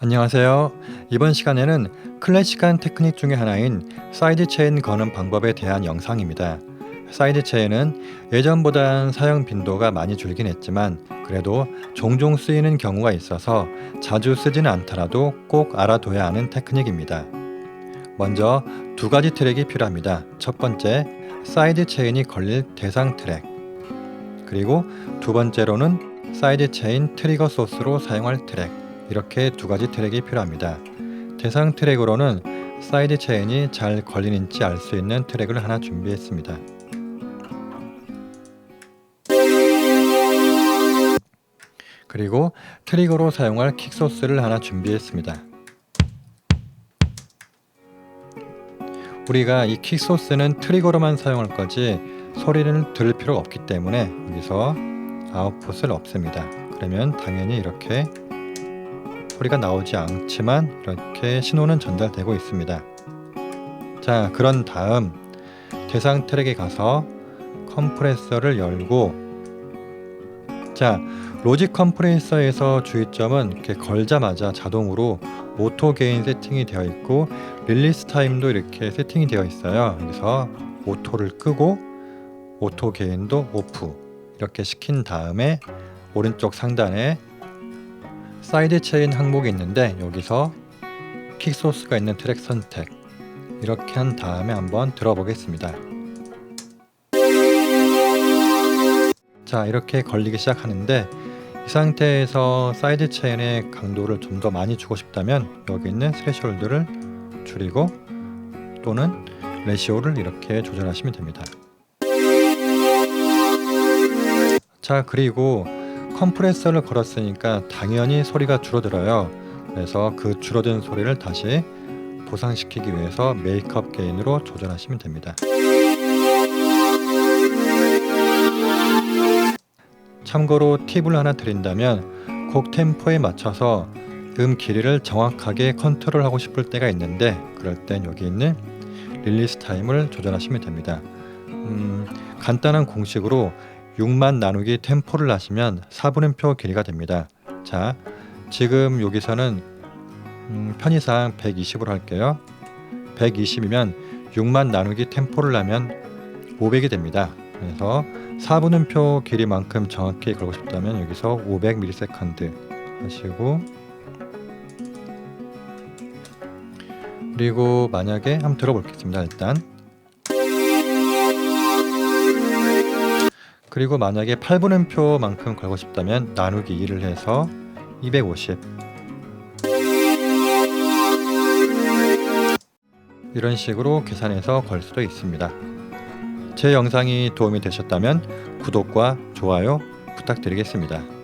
안녕하세요. 이번 시간에는 클래식한 테크닉 중의 하나인 사이드 체인 거는 방법에 대한 영상입니다. 사이드 체인은 예전보단 사용 빈도가 많이 줄긴 했지만 그래도 종종 쓰이는 경우가 있어서 자주 쓰지는 않더라도 꼭 알아둬야 하는 테크닉입니다. 먼저 두 가지 트랙이 필요합니다. 첫 번째, 사이드 체인이 걸릴 대상 트랙. 그리고 두 번째로는 사이드 체인 트리거 소스로 사용할 트랙. 이렇게 두 가지 트랙이 필요합니다. 대상 트랙으로는 사이드 체인이 잘 걸리는지 알 수 있는 트랙을 하나 준비했습니다. 그리고 트리거로 사용할 킥 소스를 하나 준비했습니다. 우리가 이 킥 소스는 트리거로만 사용할 거지 소리를 들을 필요가 없기 때문에 여기서 아웃풋을 없습니다. 그러면 당연히 이렇게 소리가 나오지 않지만 이렇게 신호는 전달되고 있습니다. 자, 그런 다음 대상 트랙에 가서 컴프레서를 열고 자, 로직 컴프레서에서 주의점은 이렇게 걸자마자 자동으로 오토 게인 세팅이 되어 있고 릴리스 타임도 이렇게 세팅이 되어 있어요. 여기서 오토를 끄고 오토 게인도 오프 이렇게 시킨 다음에 오른쪽 상단에 사이드 체인 항목이 있는데 여기서 킥 소스가 있는 트랙 선택 이렇게 한 다음에 한번 들어보겠습니다. 자 이렇게 걸리기 시작하는데 이 상태에서 사이드 체인의 강도를 좀 더 많이 주고 싶다면 여기 있는 스레시홀드를 줄이고 또는 레시오를 이렇게 조절하시면 됩니다. 자 그리고 컴프레서를 걸었으니까 당연히 소리가 줄어들어요. 그래서 그 줄어든 소리를 다시 보상시키기 위해서 메이크업 게인으로 조절하시면 됩니다. 참고로 팁을 하나 드린다면 곡 템포에 맞춰서 음 길이를 정확하게 컨트롤하고 싶을 때가 있는데 그럴 땐 여기 있는 릴리스 타임을 조절하시면 됩니다. 음, 간단한 공식으로 6만 나누기 템포를 하시면 4분음표 길이가 됩니다. 자, 지금 여기서는 음, 편의상 120으로 할게요. 120이면 6만 나누기 템포를 하면 500이 됩니다. 그래서 4분음표 길이만큼 정확히 걸고 싶다면 여기서 500ms 하시고 그리고 만약에 한번 들어보겠습니다. 일단 그리고 만약에 8분음표만큼 걸고 싶다면 나누기 2를 해서 250 이런 식으로 계산해서 걸 수도 있습니다. 제 영상이 도움이 되셨다면 구독과 좋아요 부탁드리겠습니다.